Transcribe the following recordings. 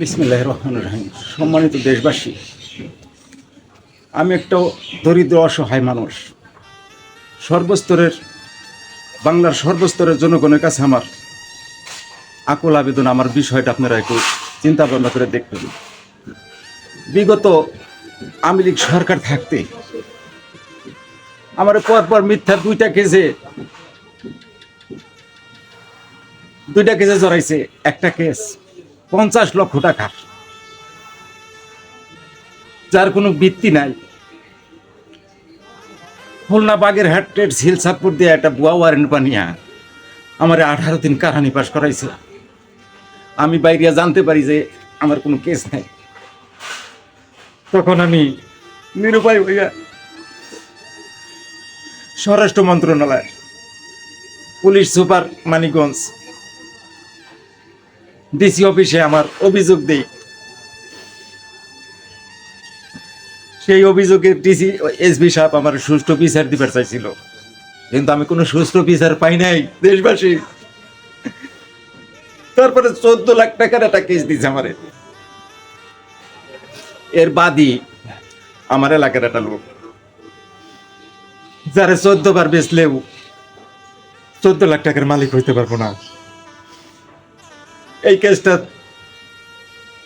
বিসমিল্লাহ রহমান রহিম সম্মানিত দেশবাসী, আমি একটা দরিদ্র, অসহায় মানুষ। সর্বস্তরের, বাংলার সর্বস্তরের জনগণের কাছে আমার আকুল আবেদন, আমার বিষয়টা আপনারা একটু চিন্তা ভাবনা করে দেখবেন। বিগত আওয়ামী লীগ সরকার থাকতে আমার পর পর মিথ্যা দুইটা কেজে দুইটা কেজে জড়াইছে একটা কেস পঞ্চাশ লক্ষ টাকার যার কোনো বৃত্তি নাই। খুলনা বাগের হাটের সিল দিয়ে একটা বুয়া ওয়ারেন্ট বানিয়া আমার আঠারো দিন কাহানি পাস করাইছে। আমি বাইরিয়া জানতে পারি যে আমার কোনো কেস নাই। তখন আমি নিরুপায় হইয়া স্বরাষ্ট্র মন্ত্রণালয় পুলিশ সুপার মানিকগঞ্জ ডিসি অফিসে আমার অভিযোগ দেই। সেই অভিযোগে ডিসি এসবি সাহেব আমার সুষ্ঠু বিচার দিবার চাইছিল। কিন্তু আমি কোনো সুষ্ঠু বিচার পাই নাই, দেশবাসী। তারপরে চোদ্দ লাখ টাকার একটা কেস দিছে আমার। এর বাদই আমার এলাকার একটা লোক। যারা চোদ্দ বার বেচলেও চোদ্দ লাখ টাকার মালিক হইতে পারব না। এই কেসটা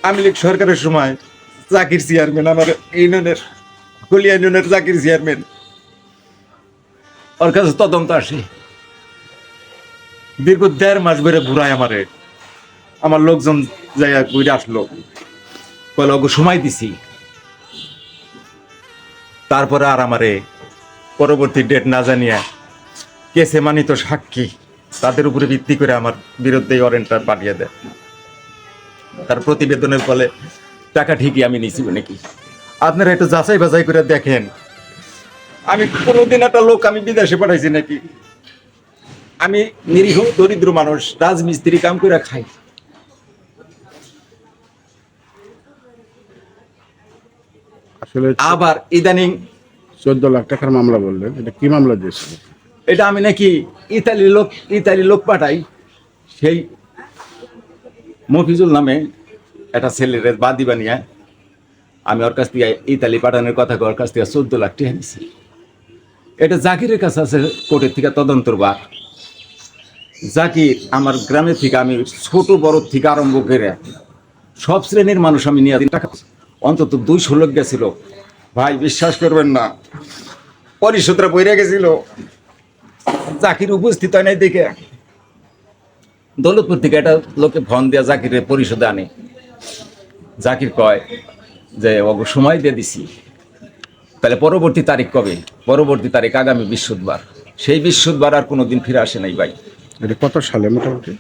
আমি লীগ সরকারের সময় জাকির চেয়ারম্যান, আমার ইউনিয়নের কুলিয়া ইউনিয়নের জাকির চেয়ারম্যান। ওর কাছে তদন্ত আসে। দীর্ঘ দেড় মাস ধরে ঘুরায় আমারে। আমার লোকজন যাই ঘুরে আসলো। বলে ওকে সময় দিছি। তারপরে আর আমারে পরবর্তী ডেট না জানিয়ে কেসে মানিত সাক্ষী তাদের উপরে ভিত্তি করে আমার বিরুদ্ধে ওয়ারেন্টটা পাঠিয়ে দেয়। তার প্রতিবেদনের ফলে টাকা ঠিকই আমি নিছি নাকি আপনারা একটু যাচাই বাছাই করে দেখেন। আমি কোনোদিন একটা লোক আমি বিদেশে পাঠাইছি নাকি? আমি নিরীহ দরিদ্র মানুষ রাজমিস্ত্রি কাম করে খাই। আসলে আবার ইদানিং চোদ্দ লাখ টাকার মামলা বললেন। এটা কি মামলা দিয়েছিল এটা আমি নাকি ইতালি লোক ইতালি লোক পাঠাই। সেই মফিজুল নামে একটা ছেলের বাদি বানিয়ে আমি ওর কাছ থেকে ইতালি পাঠানোর কথা ওর কাছ থেকে চোদ্দ লাখ টাকা নিছি এটা জাকিরের কাছে আছে কোর্টের থেকে তদন্তর বার জাকির আমার গ্রামের থেকে আমি ছোট বড় থেকে আরম্ভ করে সব শ্রেণির মানুষ আমি নিয়ে টাকা অন্তত দুইশো লোক গেছিল। ভাই, বিশ্বাস করবেন না, পরিশোধরা বইরে গেছিল। জাকির উপস্থিত হয় নাই দেখে। দৌলতপুর থেকে একটা লোকে ফোন দেওয়া জাকিরের পরিষদে আনে। জাকির কয় যে অগ সময় দিয়ে দিছি। তাহলে পরবর্তী তারিখ কবে? পরবর্তী তারিখ আগামী বৃহস্পতিবার। সেই বৃহস্পতিবার আর কোনো দিন ফিরে আসে নাই ভাই। এটা কত সালে মোটামুটি?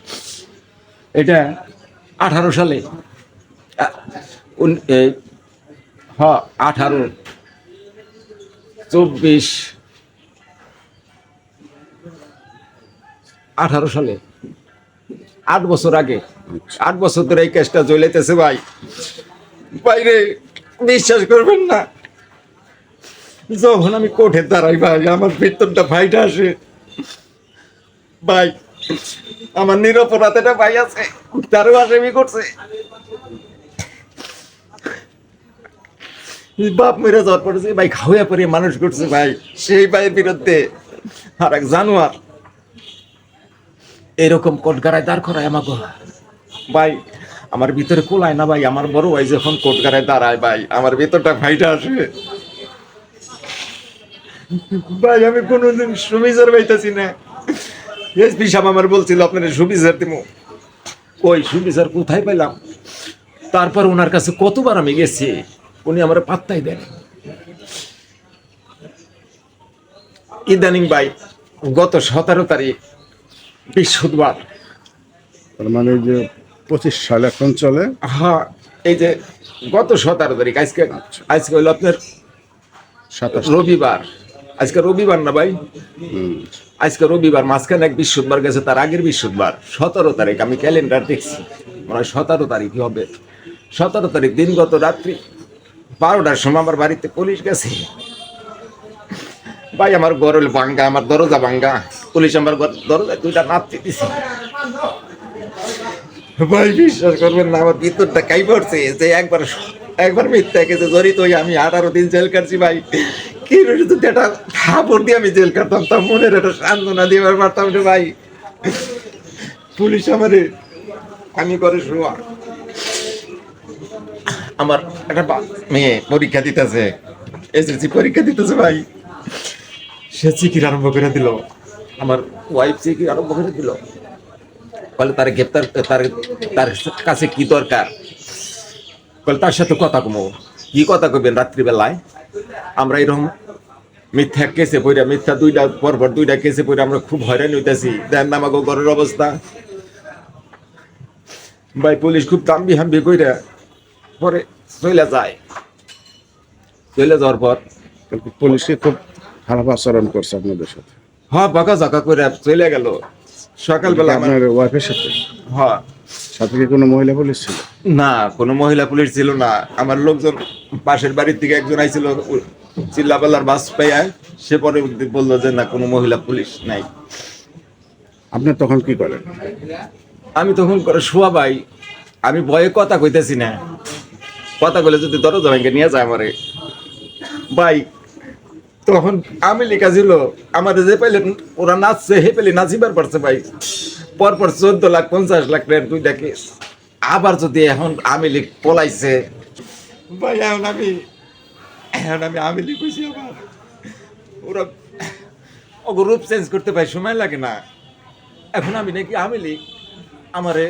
এটা আঠারো সালে। হ আঠারো চব্বিশ আঠারো সালে। আট বছর আগে। আট বছর ধরে এই কেসটা জ্বলাইতেছে ভাই। বাইরে বিশ্বাস করবেন না। যখন আমি কোর্টে দাঁড়াই ভাই, আমার ভিতরটা ভাইটা আসে। ভাই, আমার নিরপরাধ একটা ভাই আছে। তারও আসামি করছে। বাপ মেরে যাওয়ার পরে যে ভাই খাওয়া পরে মানুষ করছে ভাই, সেই ভাইয়ের বিরুদ্ধে আর এক জানোয়ার এরকম কোটগারায় দাঁড় করায় আমাকে। ভাই, আমার ভিতরে কোলায় না ভাই, আমার বড় ভাই যখন কোটগারায় দাঁড়ায় ভাই, আমার ভিতরটা ভাইটা আসে। ভাই, আমি কোনোদিন সুবিচার পাইতেছি না। এসপি সাহেব আমার বলছিল, আপনার সুবিচার দিব ওই সুবিচার কোথায় পেলাম তারপর ওনার কাছে কতবার আমি গেছি, উনি আমার পাত্তাই দেন ইদানিং ভাই, গত সতেরো তারিখ বৃহস্পতিবার তার মানে যে পঁচিশ সাল এখন চলে। হ্যাঁ এই যে গত সতেরো তারিখ আজকে আজকে হইল আপনার সাতাশ। রবিবার। আজকে রবিবার না ভাই? আজকে রবিবার মাঝখানে এক বৃহস্পতিবার গেছে তার আগের বৃহস্পতিবার সতেরো তারিখ আমি ক্যালেন্ডার দেখছি। মনে হয় সতেরো তারিখই হবে। সতেরো তারিখ দিনগত রাত্রি। বারোটার সময় আমার বাড়িতে পুলিশ গেছে। ভাই, আমার গরল ভাঙ্গা, আমার দরজা ভাঙ্গা। পুলিশ আমার ঘর- দরজায় দুইটা নাপতে দিছে। ভাই, বিশ্বাস করবেন না, আমার ভিতরটা কাই পড়ছে যে একবার একবার মিথ্যা কেছে জড়িত হই আমি আঠারো দিন জেল কাটছি ভাই। কি যদি একটা থাপড় দিয়ে আমি জেল কাটতাম, তার মনের একটা সান্ত্বনা দিয়ে পারতাম রে ভাই। পুলিশ আমারে আমি করে শোয়া। আমার একটা মেয়ে পরীক্ষা দিতেছে এসএসসি পরীক্ষা দিতেছে ভাই। সে চিকির আরম্ভ করে দিল। আমার ওয়াইফ চিকির আরম্ভ করে দিল। বলে তার গ্রেপ্তার তার তার কাছে কি দরকার? বলে তার সাথে কথা কমো। কি কথা কইবেন রাত্রিবেলায়? আমরা এরকম মিথ্যা কেসে পড়ে মিথ্যা দুইটা পরপর দুইটা কেসে পড়ে আমরা খুব হয়রান হইতেছি। দেন না আমাকে ঘরের অবস্থা। ভাই পুলিশ খুব দাম্বি হাম্বি কইরা পরে চলে যায়। চলে যাওয়ার পর পুলিশকে খুব খারাপ আচরণ করছে আপনাদের সাথে। হ্যাঁ বাঁকা জাকা করে চলে গেল। সকালবেলা আমার আপনার ওয়াইফের সাথে? হ্যাঁ সাথে কি কোনো মহিলা পুলিশ ছিল? না কোনো মহিলা পুলিশ ছিল না। আমার লোকজন পাশের বাড়ির থেকে একজন আইছিল চিল্লাপাল্লার বাস পেয়ে। সে পরে বলল যে না কোনো মহিলা পুলিশ নাই। আপনি তখন কি করেন? আমি তখন করে শোয়া ভাই। আমি ভয়ে কথা কইতেছি না। কথা বলে যদি দরজা ভেঙে নিয়ে যায় আমারে। ভাই তখন আমি লেখা ছিল আমার যে পেলে ওরা নাচছে, হে পেলে নাচিবার পারছে ভাই। পরপর চোদ্দ লাখ, পঞ্চাশ লাখ টাকার দুইটা কেস আবার যদি এখন আমি লিখ, পলাইছে। ভাই, এখন আমি এখন আমি আমি লিখেছি আবার। ওরা, ওগো রূপ চেঞ্জ করতে ভাই সময় লাগে না। এখন আমি নাকি আমি লিখ, আমারে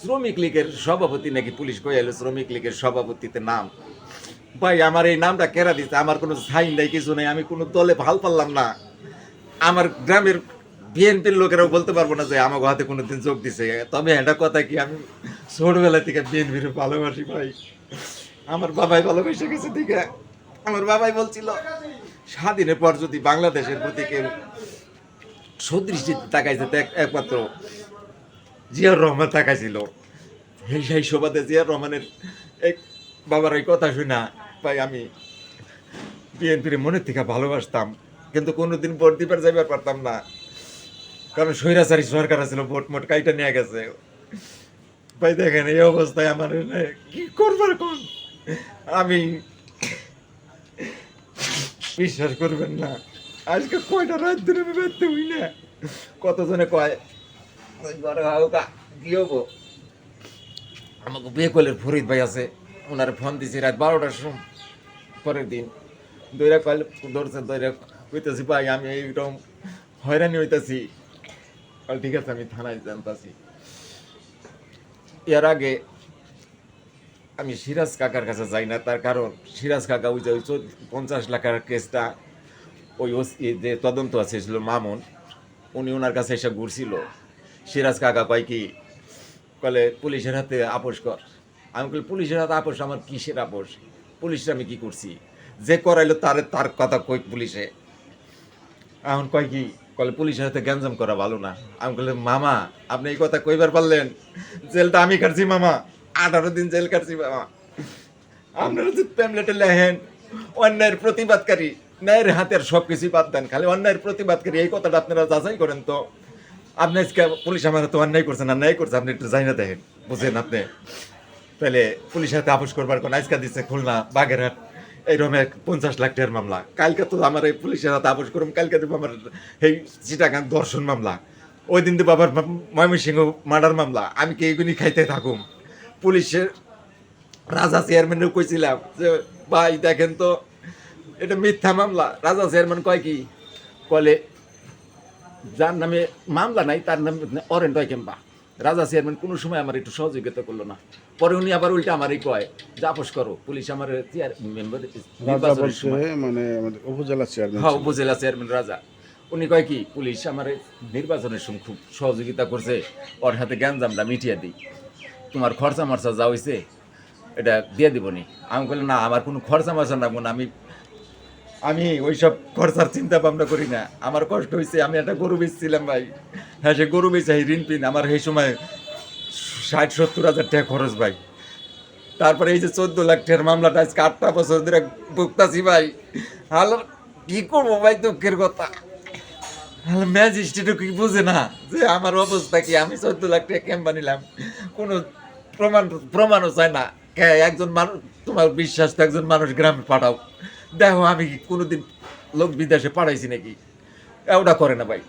শ্রমিক লীগের সভাপতি নাকি পুলিশ কই এলো, শ্রমিক লীগের সভাপতিতে নাম। ভাই, আমার এই নামটা কেরা দিচ্ছে আমার কোনো সাইন নাই কিছু নাই, আমি কোনো দলে ভালো পারলাম না। আমার গ্রামের বিএনপির লোকেরাও বলতে পারব না যে আমাকে হাতে কোনো দিন যোগ দিছে। তবে এটা কথা কি, আমি ছোটবেলা থেকে বিএনপির ভালোবাসি ভাই। আমার বাবাই ভালোবেসে গেছে দিকে। আমার বাবাই বলছিল, স্বাধীনের পর যদি বাংলাদেশের প্রতি কেউ সুদৃষ্টিতে তাকাইছে একমাত্র জিয়াউর রহমান তাকাইছিল। সেই সেই সভাতে জিয়াউর রহমানের এক বাবার এই কথা শুনা তাই আমি বিএনপির মনের থেকে ভালোবাসতাম, কিন্তু কোনোদিন ভোট দিবার যাইবার পারতাম না। কারণ স্বৈরাচারী সরকার ছিল ভোট মোট কাইটা নিয়ে গেছে। ভাই দেখেন, এই অবস্থায় আমার কি করবার কোন? আমি বিশ্বাস করবেন না, আজকে কয়টা রাত ধরে আমি ব্যর্থ হই না। কতজনে কয় ঘরে হাউকা, কি হব? আমাকে বেকলের ফরিদ ভাই আছে ওনার ফোন দিছি, রাত বারোটার সময়, পরের দিন। দৈরা কল ধরছে, দৈরা কইতেছি, ভাই, আমি এইরকম হয়রানি হইতাছি। ঠিক আছে, আমি থানায় জানতাছি। এর আগে আমি সিরাজ কাকার কাছে যাই না, তার কারণ সিরাজ কাকা ওই যে ওই পঞ্চাশ লাখের কেসটা, ওই যে তদন্ত আছে, ছিল মামুন, উনি ওনার কাছে এসে ঘুরছিল। সিরাজ কাকা কয় কি, কলে পুলিশের হাতে আপোষ কর। আমি বলি, পুলিশের হাতে আপোষ, আমার কিসের আপোষ? পুলিশের আমি কি করছি? যে করাইলো তার তার কথা কই পুলিশে। এখন কয় কি, কলে পুলিশের হাতে গ্যাঞ্জাম করা ভালো না। আমি বললাম মামা, আপনি এই কথা কইবার পারলেন? জেলটা আমি কাটছি, মামা। আঠারো দিন জেল কাটছি, মামা। আপনারা যদি প্যামলেটে লেহেন অন্যায়ের প্রতিবাদকারী, ন্যায়ের হাতের সব কিছুই বাদ দেন। খালি অন্যায়ের প্রতিবাদকারী, এই কথাটা আপনারা যাচাই করেন তো। আপনি আজকে পুলিশ আমার তো অন্যায় করছে না ন্যায় করছে, আপনি একটু না দেখেন। বুঝেন আপনি? তাহলে পুলিশ হাতে আপোষ করবার কোন আজকে দিচ্ছে খুলনা, বাগেরহাট এইরকম এক পঞ্চাশ লাখ টাকার মামলা। কালকে তো আমার এই পুলিশের হাতে আপোষ করুম, কালকে দেবো আমার এই চিটাগাং দর্শন মামলা। ওই দিন দেবো আবার ময়মনসিংহ মার্ডার মামলা। আমি কি এইগুলি খাইতে থাকুম? পুলিশের রাজা চেয়ারম্যানের কইছিলাম যে, ভাই, দেখেন তো, এটা মিথ্যা মামলা। রাজা চেয়ারম্যান কয় কি? কলে, যার নামে মামলা নাই, তার নামে অরেন্ট হয় কেম্বা। রাজা চেয়ারম্যান কোনো সময় আমার একটু সহযোগিতা করল না। পরে উনি আবার উল্টা আমারই কয় যে আপোষ করো পুলিশ আমার চেয়ার মেম্বার মানে উপজেলা চেয়ারম্যান হ্যাঁ উপজেলা চেয়ারম্যান রাজা। উনি কয় কি পুলিশ আমার নির্বাচনের সময় খুব সহযোগিতা করছে ওর হাতে গ্যাঞ্জামটা মিটিয়ে দিই। তোমার খরচা মরচা যা হয়েছে এটা দিয়ে দিবনি। আমি বললাম না আমার কোনো খরচা মরচা রাখব না আমি আমি ওইসব খরচার চিন্তা ভাবনা করি না। আমার কষ্ট হয়েছে আমি একটা গরু বেচছিলাম ভাই। হ্যাঁ সে গরু বেচে ঋণ পিন, আমার সেই সময় ষাট, সত্তর হাজার টাকা খরচ ভাই। তারপরে এই যে চোদ্দ লাখ টাকার মামলাটা, আজকে আটটা বছর ধরে ভুগতাছি ভাই। হালো, কি করব ভাই দুঃখের কথা। ম্যাজিস্ট্রেটও কি বুঝে না যে আমার অবস্থা কি? আমি চোদ্দ লাখ টাকা ক্যাম্পা নিলাম? কোনো প্রমাণ, প্রমাণও চায় না। একজন মানুষ, তোমার বিশ্বাস তো একজন মানুষ গ্রামে পাঠাও। দেখো, আমি কোনোদিন লোক বিদেশে পাঠাইছি নাকি? ওটা করে না ভাই।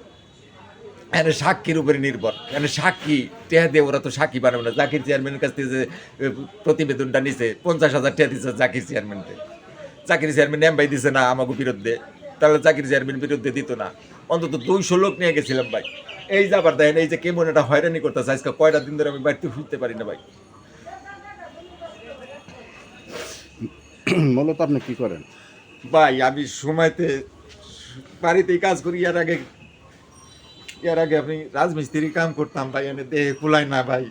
এনে সাক্ষীর উপরে নির্ভর। এনে সাক্ষী, টেহা দিয়ে ওরা তো সাক্ষী বানাবে না। জাকির চেয়ারম্যানের কাছ থেকে যে প্রতিবেদনটা নিছে, পঞ্চাশ হাজার টাকা দিচ্ছে জাকির চেয়ারম্যানকে। চাকরি চেয়ারম্যান নেমবাই দিছে না আমাকে বিরুদ্ধে তাহলে চাকরি চেয়ারম্যান বিরুদ্ধে দিত না। অন্তত দুইশো লোক নিয়ে গেছিলাম ভাই। এই যে আবার দেখেন, এই যে কেমন এটা হয়রানি করতেছে, আজকে কয়টা দিন ধরে আমি বাড়িতে ফুটতে পারি না ভাই। মূলত আপনি কি করেন? ভাই, আমি সময়তে বাড়িতেই কাজ করি, এর আগে এর আগে আপনি রাজমিস্ত্রি কাম করতাম ভাই, এনে দেহে কুলায় না ভাই।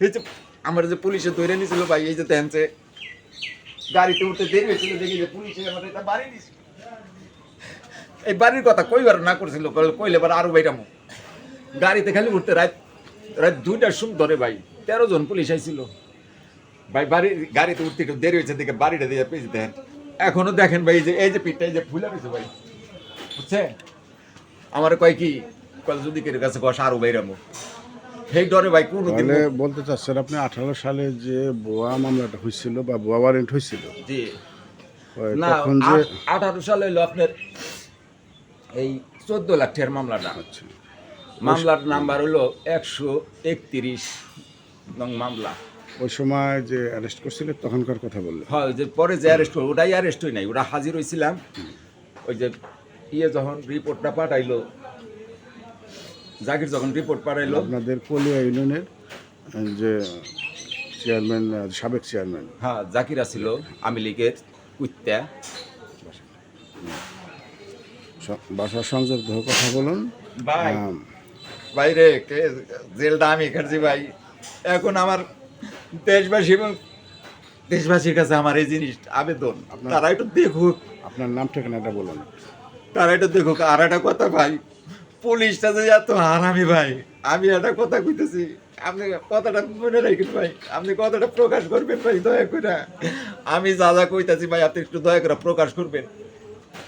এই যে, আমার যে পুলিশে ধরে নিয়েছিল ভাই, এই যে তেনছে গাড়িতে উঠতে দেরি হয়েছিল, দেখি যে পুলিশে আমার এটা বাড়ি নিয়েছিল এই বাড়ির কথা কইবার না করছিল, কইলে- এবার আরও বাইরামো গাড়িতে খালি উঠতে রাত রাত দুইটার সময় ধরে ভাই, তেরো জন পুলিশ আইছিল। ভাই বাড়ি গাড়িতে উঠতে একটু দেরি হয়েছে, দেখে বাড়িটা দিয়ে পেয়েছে দেখেন এখনও দেখেন ভাই যে এই যে পিঠটা এই যে ফুলে রয়েছে ভাই। বুঝছে আমার কয় কি কল যদি কের কাছে কষ আরও বাইরামো সেই ডরে ভাই কোনো দিন বলতে চাচ্ছেন আপনি আঠারো সালে যে বোয়া মামলাটা হয়েছিল বা বোয়া ওয়ারেন্ট হয়েছিল? জি। না আঠারো সালে হলো আপনার এই চোদ্দ লাখ টাকার মামলাটা। আচ্ছা। মামলার নাম্বার হলো একশো একত্রিশ নং মামলা। ওই সময় যে অ্যারেস্ট করছিল তখনকার কথা বললেন হয় যে পরে যে অ্যারেস্ট হলো ওটাই অ্যারেস্ট হই নাই। ওরা হাজির হয়েছিলাম ওই যে ইয়ে যখন রিপোর্টটা পাঠাইলো জাকির যখন রিপোর্ট পাঠাইলো। আপনাদের কলিয়া ইউনিয়নের যে চেয়ারম্যান সাবেক চেয়ারম্যান হ্যাঁ জাকির ছিল আমি লীগের কুত্তা বাসার সংযোগ ধরে কথা বলুন। ভাই আম, বাইরে কে জেলটা আমি কাটছি ভাই। এখন আমার দেশবাসী এবং দেশবাসীর কাছে আমার এই জিনিস আবেদন। তারা একটু দেখুক। আপনার নাম ঠিকানাটা বলুন। তারা একটু দেখুক। আর একটা কথা ভাই পুলিশটা যে এত হারামি ভাই আমি একটা কথা কইতেছি আপনি কথাটা মনে রাখেন ভাই আপনি কথাটা প্রকাশ করবেন ভাই দয়া করে আমি যা যা কইতাছি ভাই আপনি একটু দয়া করে প্রকাশ করবেন।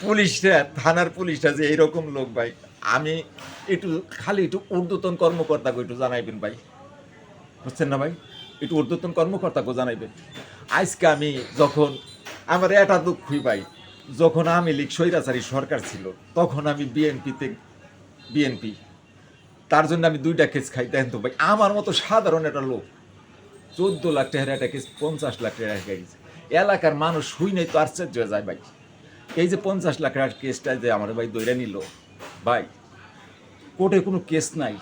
পুলিশটা থানার পুলিশটা যে এইরকম লোক ভাই আমি একটু খালি একটু ঊর্ধ্বতন কর্মকর্তাকে একটু জানাইবেন ভাই। বুঝছেন না ভাই? একটু ঊর্ধ্বতন কর্মকর্তাকে জানাইবে। আজকে আমি যখন আমার এটা দুঃখই ভাই যখন আমি লীগ স্বৈরাচারী সরকার ছিল, তখন আমি বিএনপিতে, বিএনপি, তার জন্য আমি দুইটা কেস খাই, দেখেন তো ভাই, আমার মতো সাধারণ একটা লোক, চোদ্দ লাখ টাকার একটা কেস পঞ্চাশ লাখ টাকা গেছে এলাকার মানুষ শুই নাই তো আশ্চর্য হয়ে যায় ভাই। এই যে পঞ্চাশ লাখ টাকার কেসটা যে আমার ভাই দৈরা নিল, ভাই, কোর্টে কোনো কেস নাই,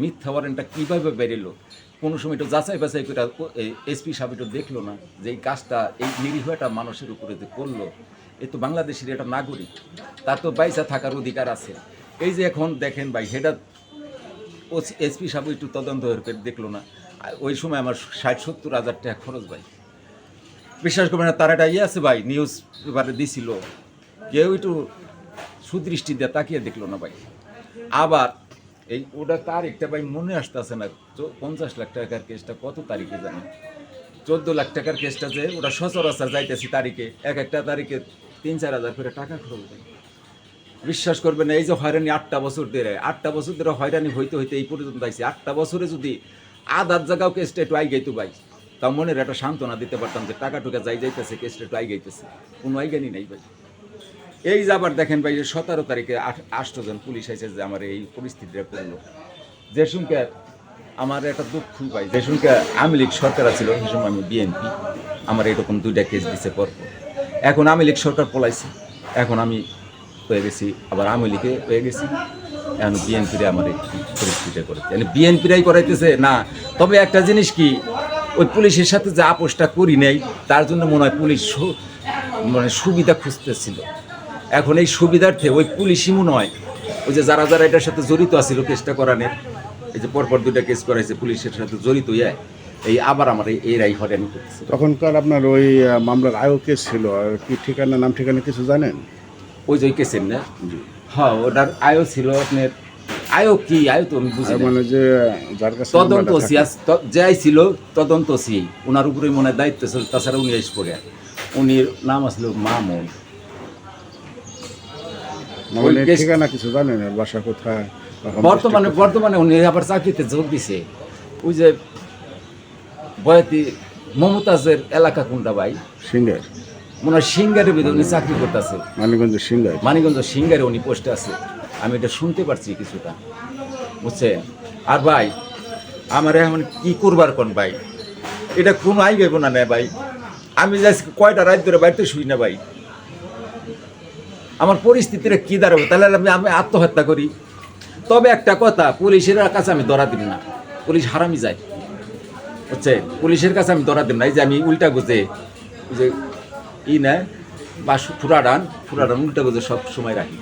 মিথ্যা ওয়ারেন্টটা কীভাবে বেরেলো? কোনো সময় একটু যাচাই বাছাই করে এসপি সাহেব একটু দেখল না যে এই কাজটা, এই নিরীহ একটা মানুষের উপরে যে করল, এ তো বাংলাদেশের একটা নাগরিক, তার তো বাইসা থাকার অধিকার আছে। এই যে এখন দেখেন ভাই সেটা এসপি সাহেব একটু তদন্ত দেখল না। ওই সময় আমার ষাট সত্তর হাজার টাকা খরচ ভাই। বিশ্বাস করবেন না, তার একটা ইয়ে আছে ভাই, নিউজ পেপারে দিছিল। কেউ একটু সুদৃষ্টি দিয়ে তাকিয়ে দেখল না ভাই। আবার এই ওটা তারিখটা ভাই মনে আসতেছে না। পঞ্চাশ লাখ টাকার কেসটা কত তারিখে জানি? চোদ্দ লাখ টাকার কেসটা যে ওটা সচরাচর যাইতেছি তারিখে। এক একটা তারিখে তিন চার হাজার করে টাকা খরচ ভাই বিশ্বাস করবেন না, এই যে হয়রানি আটটা বছর ধরে আটটা বছর ধরে হয়রানি হইতে হইতে এই পর্যন্ত আইছে। আটটা বছরে যদি আধার জায়গাও কেসটা একটু আই গাইতো ভাই। তা মনের একটা সান্ত্বনা দিতে পারতাম যে টাকা টুকা যাই যাইতেছে কেসটা একটু আই গাইতেছে কোনো আইগানি নাই ভাই। এই যে আবার দেখেন ভাই, যে সতেরো তারিখে আট- জন পুলিশ আইছে যে আমার এই পরিস্থিতিটা করল যে আমার একটা দুঃখ ভাই যে শুনকে আওয়ামী লীগ সরকার ছিল সে সময় আমি বিএনপি, আমার এরকম দুইটা কেস দিছে পর পর। এখন আওয়ামী লীগ সরকার পলাইছে, এখন আমি হয়ে গেছি, আবার আওয়ামী লীগে হয়ে গেছি, এখন বিএনপিরে আমার এই পরিস্থিতিটা করেছে। মানে বিএনপিরাই করাইতেছে, না, তবে একটা জিনিস কি, ওই পুলিশের সাথে যে আপোষটা করি নাই, তার জন্য মনে হয় পুলিশ মানে সুবিধা খুঁজতেছিল। এখন এই সুবিধার্থে ওই পুলিশই মনে হয় ওই যে যারা যারা এটার সাথে জড়িত আছিল কেসটা করানোর এই যে পরপর দুইটা কেস করাইছে পুলিশের সাথে জড়িত ইয়ে এই আবার আমার এই এরাই হরেন করতেছে। তখনকার আপনার ওই মামলার আয়ও কেস ছিল আর কি ঠিকানা নাম ঠিকানা কিছু জানেন? ওই যে ওই কেসের না? হ্যাঁ ওটার আয়ও ছিল আপনার আয়ও কি? আয়ও তো আমি বুঝি মানে যে যার কাছে তদন্ত যাই ছিল তদন্ত সি ওনার উপরে মনে হয় দায়িত্ব ছিল তাছাড়া উনি এসে পড়ে। উনির নাম আসলো মামুন। মানে ঠিকানা কিছু জানেন বাসা কোথায় বর্তমানে বর্তমানে উনি আবার চাকরিতে যোগ দিছে। ওই যে বয়াতি মমতাজের এলাকা কোনটা ভাই? সিঙ্গার। মনে হয় সিঙ্গারের ভিতরে উনি চাকরি করতেছে। মানিকগঞ্জ সিঙ্গার। মানিকগঞ্জ সিঙ্গারে উনি পোস্টে আছে। আমি এটা শুনতে পারছি কিছুটা। বুঝছেন? আর ভাই আমার এখন কি করবার কোন ভাই? এটা কোনো আই গাইব না ভাই। আমি যাই কয়টা রাত ধরে বাড়িতে শুই না ভাই। আমার পরিস্থিতিটা কি দাঁড়াবে? তাহলে আমি আমি আত্মহত্যা করি। তবে একটা কথা পুলিশের কাছে আমি ধরা দিব না। পুলিশ হারামি যায়। হচ্ছে পুলিশের কাছে আমি ধরা দিব না। এই যে আমি উল্টা গুজে যে ই নেয় বা ফুরাডান ফুরাডান উল্টা গুজে সব সময় রাখি।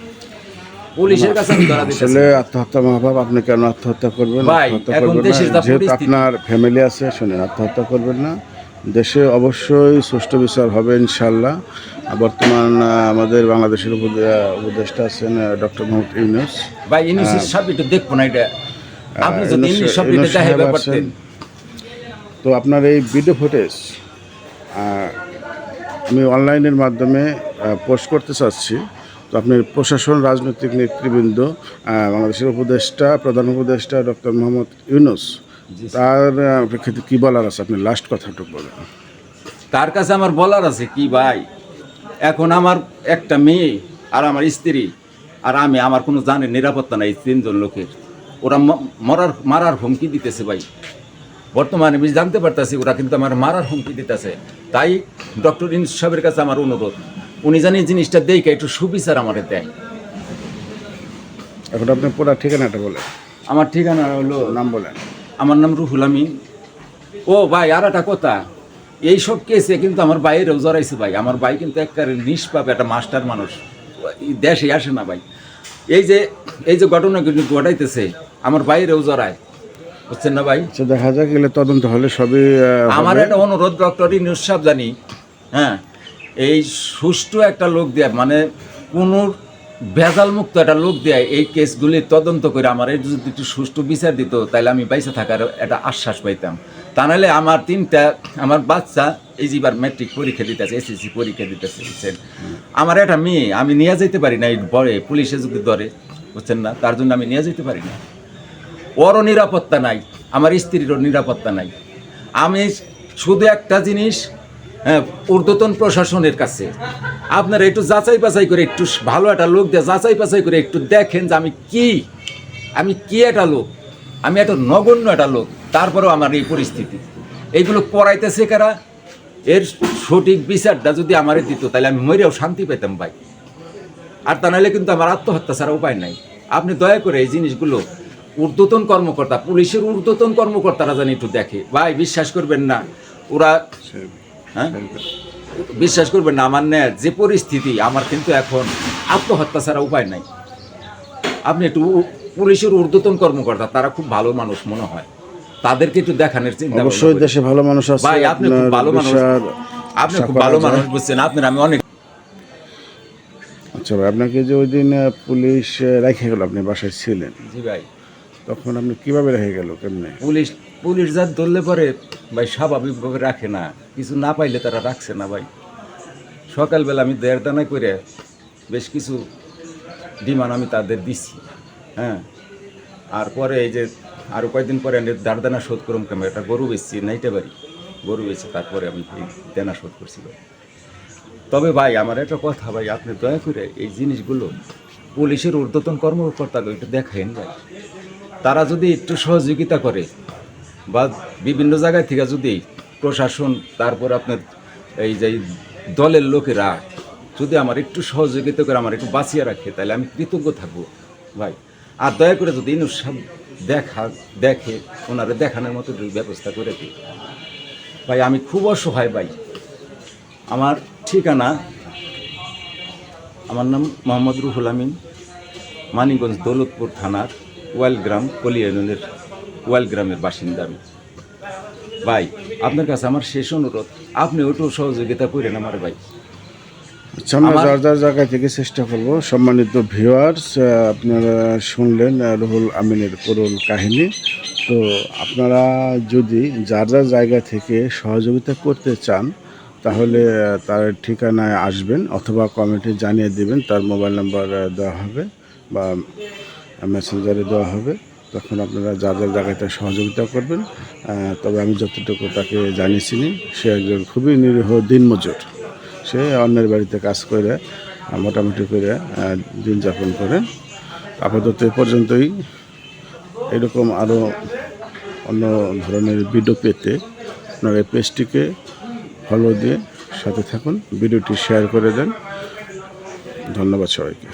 পুলিশের কাছে আমি ধরা আসলে আত্মহত্যা মহাভাব আপনি কেন আত্মহত্যা করবেন? ভাই, এখন দেশের আপনার ফ্যামিলি আছে শুনেন আত্মহত্যা করবেন না। দেশে অবশ্যই সুষ্ঠু বিচার হবে ইনশাল্লাহ বর্তমান আমাদের বাংলাদেশের উপদে- উপদেষ্টা আছেন ডক্টর মোহাম্মদ ইউনুস। ভাই ইনিশিস সব একটু দেখব না এটা। আপনি যদি ইউনুস- সব ইউনুস এটা তো আপনার এই ভিডিও ফুটেজ আমি অনলাইনের মাধ্যমে পোস্ট করতে চাচ্ছি। তো আপনি প্রশাসন রাজনৈতিক নেতৃবৃন্দ বাংলাদেশের উপদেষ্টা প্রধান উপদেষ্টা ডক্টর মোহাম্মদ ইউনুস। তার প্রেক্ষিতে কী বলার আছে? আপনি লাস্ট কথাটুকু বলেন। তার কাছে আমার বলার আছে কি ভাই? এখন আমার একটা মেয়ে আর আমার স্ত্রী আর আমি আমার কোনো জানে নিরাপত্তা নাই তিনজন লোকের। ওরা মরার মারার হুমকি দিতেছে ভাই। বর্তমানে আমি জানতে পারতাছি ওরা কিন্তু আমার মারার হুমকি দিতেছে। তাই ডক্টর ইন সাহেবের কাছে আমার অনুরোধ উনি জানি জিনিসটা দেখে একটু সুবিচার আমাদের দেয় এখন আপনি পুরো ঠিকানাটা বলেন। আমার ঠিকানা হলো নাম বলেন। আমার নাম রুহুল আমিন। ও ভাই আর একটা কথা এইসব কেসে কিন্তু আমার বাইরেও জড়াইছে ভাই। আমার ভাই কিন্তু একবারে নিষ্পাপ একটা মাস্টার মানুষ। দেশে আসে না ভাই। এই যে এই যে ঘটনা কিন্তু ঘটাইতেছে আমার বাইরেও জড়ায়। বুঝছেন না ভাই? আচ্ছা দেখা যাক গেলে তদন্ত হলে সবই আমার একটা অনুরোধ ডক্টর ইনুস সাহেব জানি হ্যাঁ এই সুষ্ঠু একটা লোক দেয়া মানে কোনো ভেজাল মুক্ত একটা লোক দেয়, এই কেসগুলি তদন্ত করে আমার এই যদি একটু সুষ্ঠু বিচার দিত তাহলে আমি বাইসে থাকার একটা আশ্বাস পাইতাম। তা নাহলে আমার তিনটা, আমার বাচ্চা এই যেবার ম্যাট্রিক পরীক্ষা দিতেছে এসএসসি পরীক্ষা দিতেছে আমার একটা মেয়ে, আমি নিয়ে যেতে পারি না এই বড়ে পুলিশে যদি ধরে, বুঝছেন না? তার জন্য আমি নিয়ে যেতে পারি না। ওরও নিরাপত্তা নাই, আমার স্ত্রীরও নিরাপত্তা নাই। আমি শুধু একটা জিনিস ঊর্ধ্বতন প্রশাসনের কাছে। আপনারা একটু যাচাই বাছাই করে একটু ভালো একটা লোক দিয়ে যাচাই বাছাই করে একটু দেখেন যে আমি কি আমি কি একটা লোক, আমি এত নগণ্য একটা লোক, তারপরেও আমার এই পরিস্থিতি। এইগুলো পড়াইতেছে কারা? এর সঠিক বিচারটা যদি আমারে দিত, তাহলে আমি মরেও শান্তি পেতাম ভাই। আর তা নাহলে কিন্তু আমার আত্মহত্যা ছাড়া উপায় নাই। আপনি দয়া করে এই জিনিসগুলো, ঊর্ধ্বতন কর্মকর্তা, পুলিশের ঊর্ধ্বতন কর্মকর্তারা জানি একটু দেখে। ভাই, বিশ্বাস করবেন না, ওরা হ্যাঁ? বিশ্বাস করবেন না আমার ন্যায় যে পরিস্থিতি আমার কিন্তু এখন আত্মহত্যা ছাড়া উপায় নাই। আপনি একটু পুলিশের ঊর্ধ্বতন কর্মকর্তা তারা খুব ভালো মানুষ মনে হয়। তাদেরকে একটু দেখানোর চিন্তা অবশ্যই দেশে ভালো মানুষ আছে ভাই আপনি খুব ভালো মানুষ। আপনি খুব ভালো মানুষ বুঝছেন আপনার আমি অনেক আচ্ছা ভাই আপনাকে যে ওই দিন পুলিশ রেখে গেল আপনি বাসায় ছিলেন। জি ভাই। তখন আপনি কীভাবে রেখে গেল কেমনে? পুলিশ পুলিশ যা ধরলে পরে ভাই স্বাভাবিকভাবে রাখে না। কিছু না পাইলে তারা রাখছে না ভাই। সকালবেলা আমি দেড় দানা করে বেশ কিছু ডিমান্ড আমি তাদের দিছি হ্যাঁ। আর পরে এই যে আরও কয়েকদিন পরে আমি দাঁড় শোধ করুম কেমন? একটা গরু বেচছি নাইতে পারি গরু বেচে তারপরে আমি এই দেনা শোধ করছি ভাই। তবে ভাই, আমার একটা কথা ভাই, আপনি দয়া করে এই জিনিসগুলো পুলিশের ঊর্ধ্বতন কর্মকর্তাকে একটু দেখেন ভাই। তারা যদি একটু সহযোগিতা করে বা বিভিন্ন জায়গায় থেকে যদি প্রশাসন, তারপর আপনার এই যে দলের লোকেরা, যদি আমার একটু সহযোগিতা করে আমার একটু বাঁচিয়ে রাখে, তাহলে আমি কৃতজ্ঞ থাকব, ভাই। আর দয়া করে যদি সাহেব দেখা, দেখে, ওনারা দেখানোর মতো ব্যবস্থা করে দিই। ভাই, আমি খুব অসহায়, ভাই। আমার ঠিকানা, আমার নাম মোহাম্মদ রুহুল আমিন, মানিকগঞ্জ দৌলতপুর থানার ওয়ালগ্রাম কলিয়া ইউনিয়নের ওয়ালগ্রামের বাসিন্দা আমি। ভাই আপনার কাছে আমার শেষ অনুরোধ আপনি একটু সহযোগিতা করেন আমার ভাই। আচ্ছা আমরা যার যার জায়গা থেকে চেষ্টা করব সম্মানিত ভিউয়ার্স আপনারা শুনলেন রুহুল আমিনের করুণ কাহিনী। তো আপনারা যদি যার যার জায়গা থেকে সহযোগিতা করতে চান তাহলে তার ঠিকানায় আসবেন অথবা কমিটি জানিয়ে দেবেন তার মোবাইল নাম্বার দেওয়া হবে বা মেসেঞ্জারে দেওয়া হবে। তখন আপনারা যা যা জায়গাতে সহযোগিতা করবেন। তবে আমি যতটুকু তাকে জানিয়েছিনি, সে একজন খুবই নিরীহ, দিনমজুর। সে অন্যের বাড়িতে কাজ করে, মোটামুটি করে দিন যাপন করে। আপাতত এ পর্যন্তই। এরকম আরও অন্য ধরনের ভিডিও পেতে আপনারা এই পেজটিকে ফলো দিয়ে সাথে থাকুন। ভিডিওটি শেয়ার করে দেন। ধন্যবাদ সবাইকে।